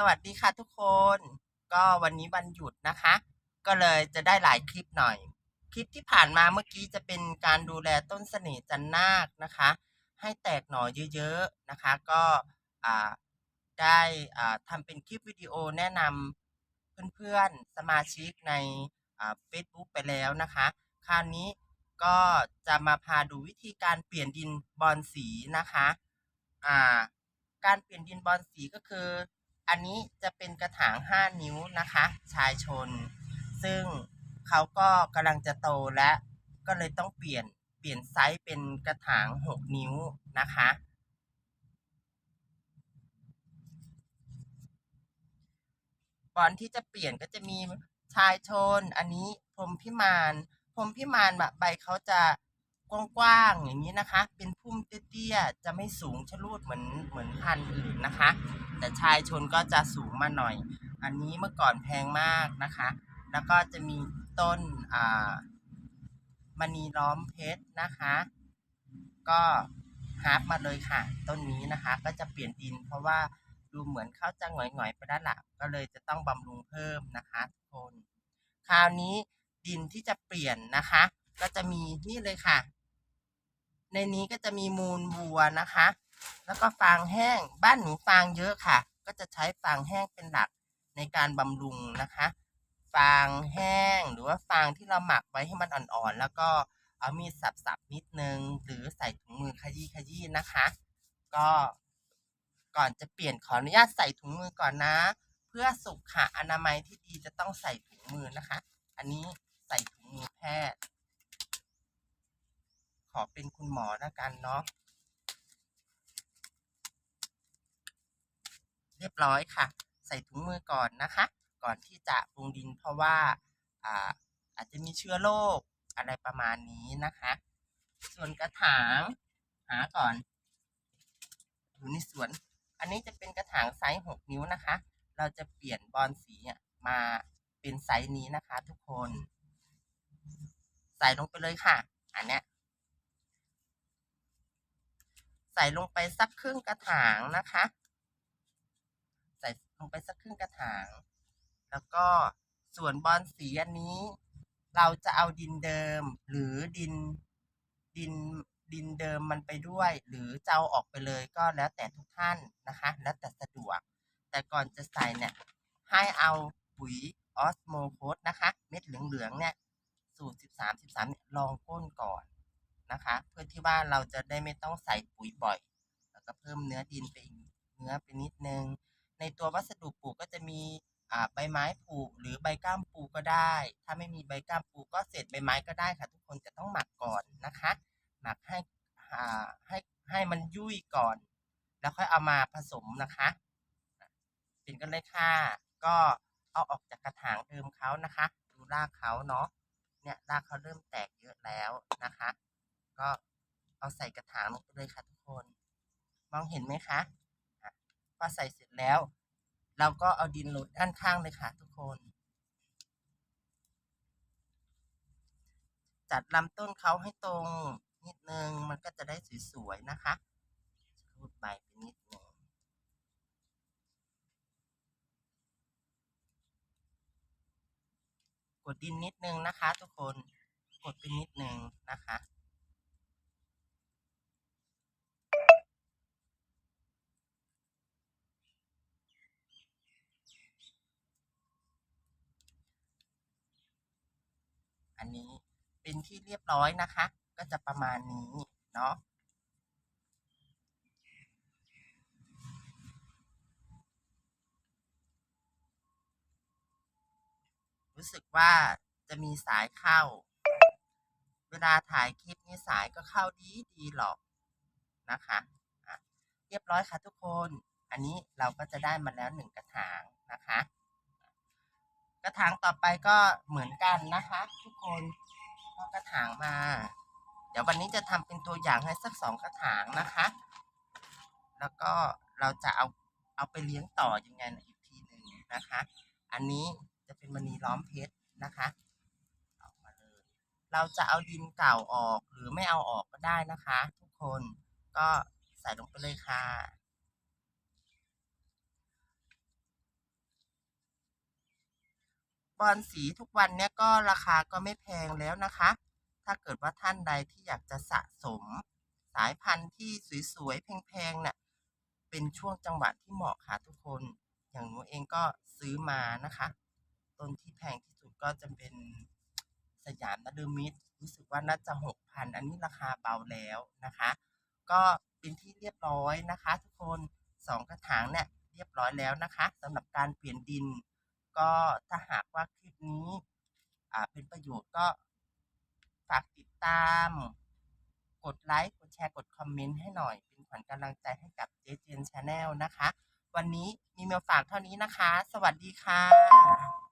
สวัสดีค่ะทุกคน ก็วันนี้วันหยุดนะคะ ก็เลยจะได้หลายคลิปหน่อย คลิปที่ผ่านมาเมื่อกี้จะเป็นการดูแลต้นเสน่ห์จันนาคนะคะ ให้แตกหน่อเยอะๆนะคะ ก็ได้ทำเป็นคลิปวิดีโอแนะนำเพื่อนๆสมาชิกในอ่า Facebook ไปแล้วนะคะ คราวนี้ก็จะมาพาดูวิธีการเปลี่ยนดินบอลสีนะคะ การเปลี่ยนดินบอลสีก็คือ อันนี้จะเป็นกระถาง 5 นิ้วนะคะ ชายชน ซึ่งเขาก็กำลังจะโตและก็เลยต้องเปลี่ยนเปลี่ยนไซส์เป็นกระถาง 6 นิ้วนะคะบอลที่จะเปลี่ยนก็จะมีชายชน อันนี้พรมพิมานพรมพิมานแบบใบเขาจะ กว้างๆอย่างนี้นะคะ เป็นพุ่มเตี้ยๆจะไม่สูงชะลูดเหมือนเหมือนพันธุ์อื่นนะคะ แต่ชายชนก็จะสูงมาหน่อย อันนี้เมื่อก่อนแพงมากนะคะ แล้วก็จะมีต้นอ่ามณีล้อมเพชรนะคะ ก็ฮาร์ปมาเลยค่ะ ต้นนี้นะคะ ก็จะเปลี่ยนดิน เพราะว่าดูเหมือนเขาจะหงอยๆไปด้านหลังก็เลยจะต้องบำรุงเพิ่มนะคะทุกคน คราวนี้ดินที่จะเปลี่ยนนะคะ ก็จะมีนี่เลยค่ะ ในนี้ก็จะมีมูลวัวนะคะ แล้วก็ฟางแห้งบ้านหนูฟางเยอะค่ะ ก็จะใช้ฟางแห้งเป็นหลักในการบำรุงนะคะ ฟางแห้งหรือว่าฟางที่เราหมักไว้ให้มันอ่อนๆ แล้วก็เอามีดสับๆนิดนึง หรือใส่ถุงมือขยี้ขยี้นะคะ ก็ก่อนจะเปลี่ยนขออนุญาตใส่ถุงมือก่อนนะ เพื่อสุขอนามัยที่ดีจะต้องใส่ถุงมือนะคะ อันนี้ใส่ถุงมือแพทย์ ขอเป็นคุณห มอแล้วกันเนาะเรียบร้อยค่ะ ใส่ถุงมือก่อนนะคะ ก่อนที่จะปรุงดินเพราะว่าอาอาจจะมีเชื้อโรคอะไรประมาณนี้นะคะ ส่วนกระถางหาก่อนอยู่ในสวน อันนี้จะเป็นกระถางไซส์หกนิ้วนะคะ เราจะเปลี่ยนบอลสีมาเป็นไซส์นี้นะคะ ทุกคน ใส่ลงไปเลยค่ะ อันเนี้ย ใส่ลงไปสักครึ่งกระถางนะคะ ใส่ลงไปสักครึ่งกระถาง แล้วก็ส่วนบอลสีอันนี้ เราจะเอาดินเดิม หรือดินดินดินเดิมมันไปด้วย หรือจะเอาออกไปเลยก็แล้วแต่ทุกท่านนะคะ แล้วแต่สะดวก แต่ก่อนจะใส่เนี่ยให้เอาปุ๋ยออสโมโคสนะคะ เม็ดเหลืองๆเนี่ยสูตร 13 13เนี่ยลองก้นก่อนนะคะ เพื่อที่ว่าเราจะได้ไม่ต้องใส่ปุ๋ยบ่อย แล้วก็เพิ่มเนื้อดินไปอีกเนื้อไปนิดนึง ในตัววัสดุปลูกก็จะมีใบไม้ปลูกหรือใบก้ามปูก็ได้ ถ้าไม่มีใบก้ามปูก็เศษใบไม้ก็ได้ค่ะ ทุกคนจะต้องหมักก่อนนะคะ หมักให้ให้ให้มันยุ่ยก่อน แล้วค่อยเอามาผสมนะคะเป็นกันเลยค่ะ ก็เอาออกจากกระถางเดิมเขานะคะ ดูรากเขาเนาะเนี่ยรากเขาเริ่มแตกเยอะแล้วนะคะ ก็เอาใส่กระถางลงไปเลยค่ะทุกคน มองเห็นไหมคะพอใส่เสร็จแล้ว เราก็เอาดินลดด้านข้างเลยค่ะทุกคน จัดลำต้นเขาให้ตรงนิดนึงมันก็จะได้สวยๆนะคะรูดใบไปนิดนึงกดดินนิดนึงนะคะ ทุกคนกดไปนิดนึงนะคะ อันนี้เป็นที่เรียบร้อยนะคะ ก็จะประมาณนี้เนาะรู้สึกว่าจะมีสายเข้า เวลาถ่ายคลิปนี้สายก็เข้าดีดีหรอกนะคะอะเรียบร้อยค่ะทุกคน อันนี้เราก็จะได้มาแล้วหนึ่งกระถางนะคะ ระถางต่อไปก็เหมือนกันนะคะ ทุกคนเอากระถางมา เดี๋ยววันนี้จะทำเป็นตัวอย่างให้สักสองกระถางนะคะ แล้วก็เราจะเอาเอาไปเลี้ยงต่อยังไงนะอีกทีหนึ่งนะคะ อันนี้จะเป็นมณีล้อมเพชรนะคะออกมาเลยเราจะเอาดินเก่าออกหรือไม่เอาออกก็ได้นะคะ ทุกคนก็ใส่ลงไปเลยค่ะ บอลสีทุกวันเนี้ยก็ราคาก็ไม่แพงแล้วนะคะ ถ้าเกิดว่าท่านใดที่อยากจะสะสมสายพันธุ์ที่สวยๆแพงๆเนี่ยเป็นช่วงจังหวะที่เหมาะค่ะทุกคน อย่างหนูเองก็ซื้อมานะคะ ต้นที่แพงที่สุดก็จะเป็นสยามนฤมิตรู้สึกว่าน่าจะหกพันอันนี้ราคาเบาแล้วนะคะ ก็เป็นที่เรียบร้อยนะคะ ทุกคนสองกระถางเนี่ยเรียบร้อยแล้วนะคะสำหรับการเปลี่ยนดิน ก็ถ้าหากว่าคลิปนี้ อ่าเป็นประโยชน์ก็ฝากติดตาม กดไลค์กดแชร์กดคอมเมนต์ให้หน่อย เป็นขวัญกำลังใจให้กับเจเจนชาแนลนะคะ วันนี้มีมาฝากเท่านี้นะคะ สวัสดีค่ะ